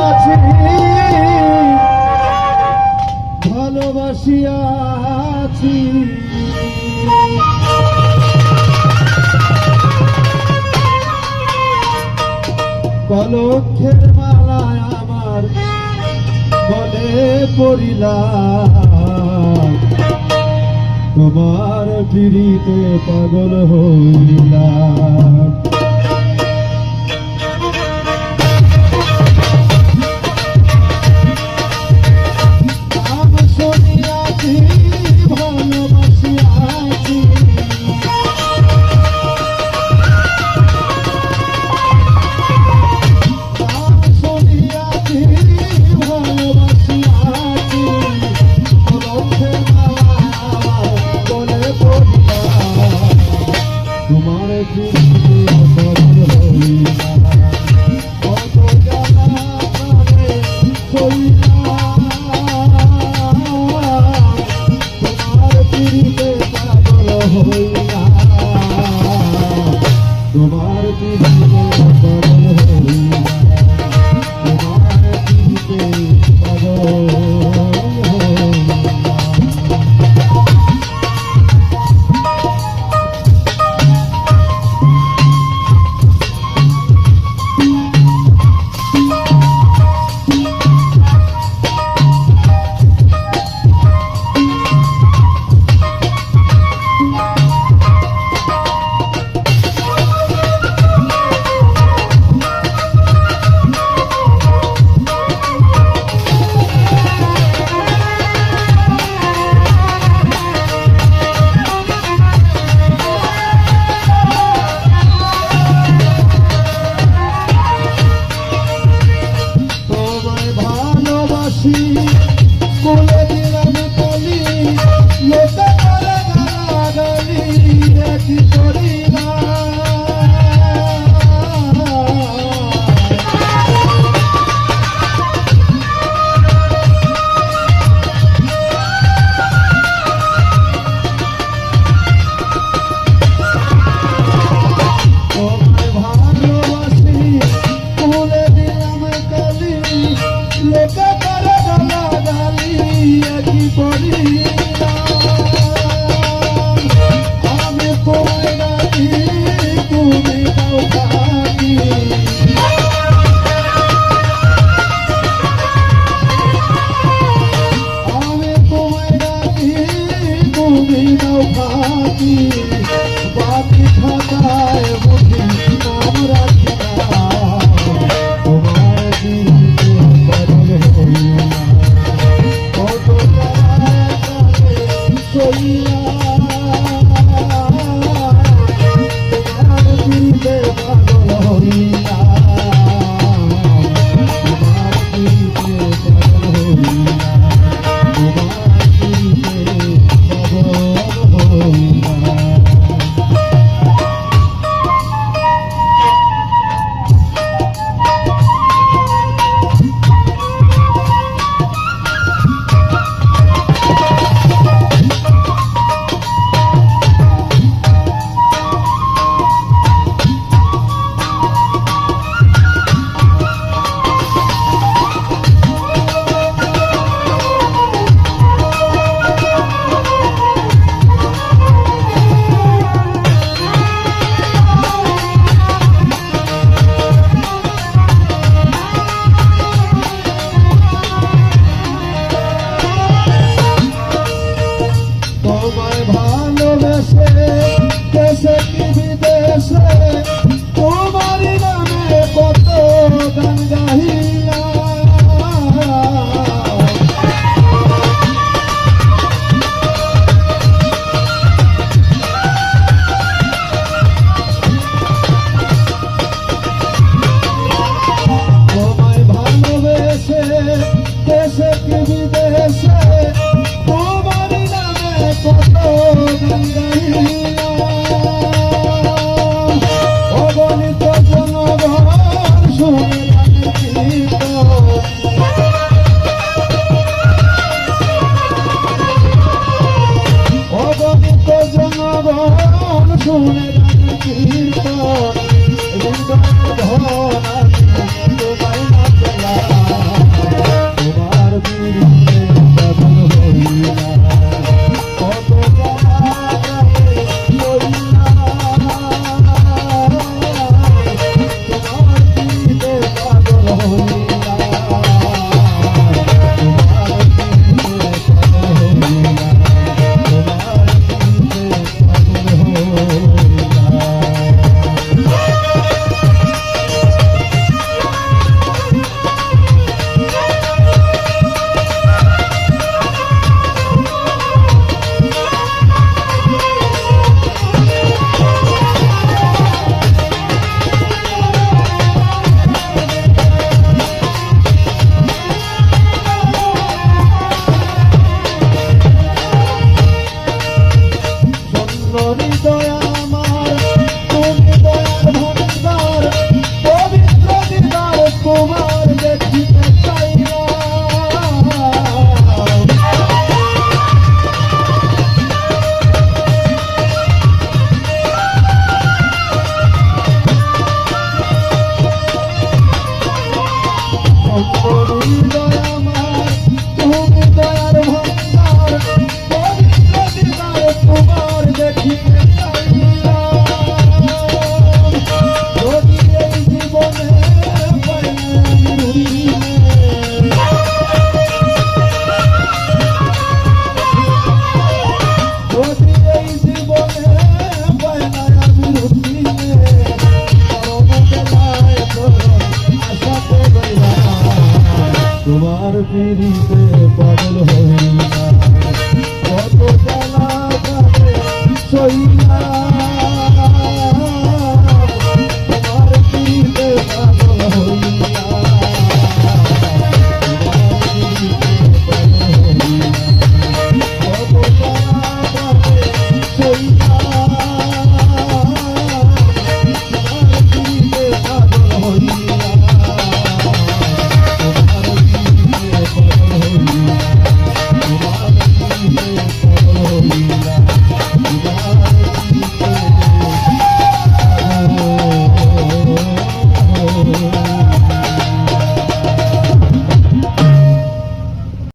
আছি। ভালোবাসিয়াছি কলক্ষের মালায় আমার বলে পড়িলাম তোমার পিড়িতে পাগল হইলাম Bharati Bharati থাকি বাকি থাকায় মুখে নাম রাখি কত চলে ধরা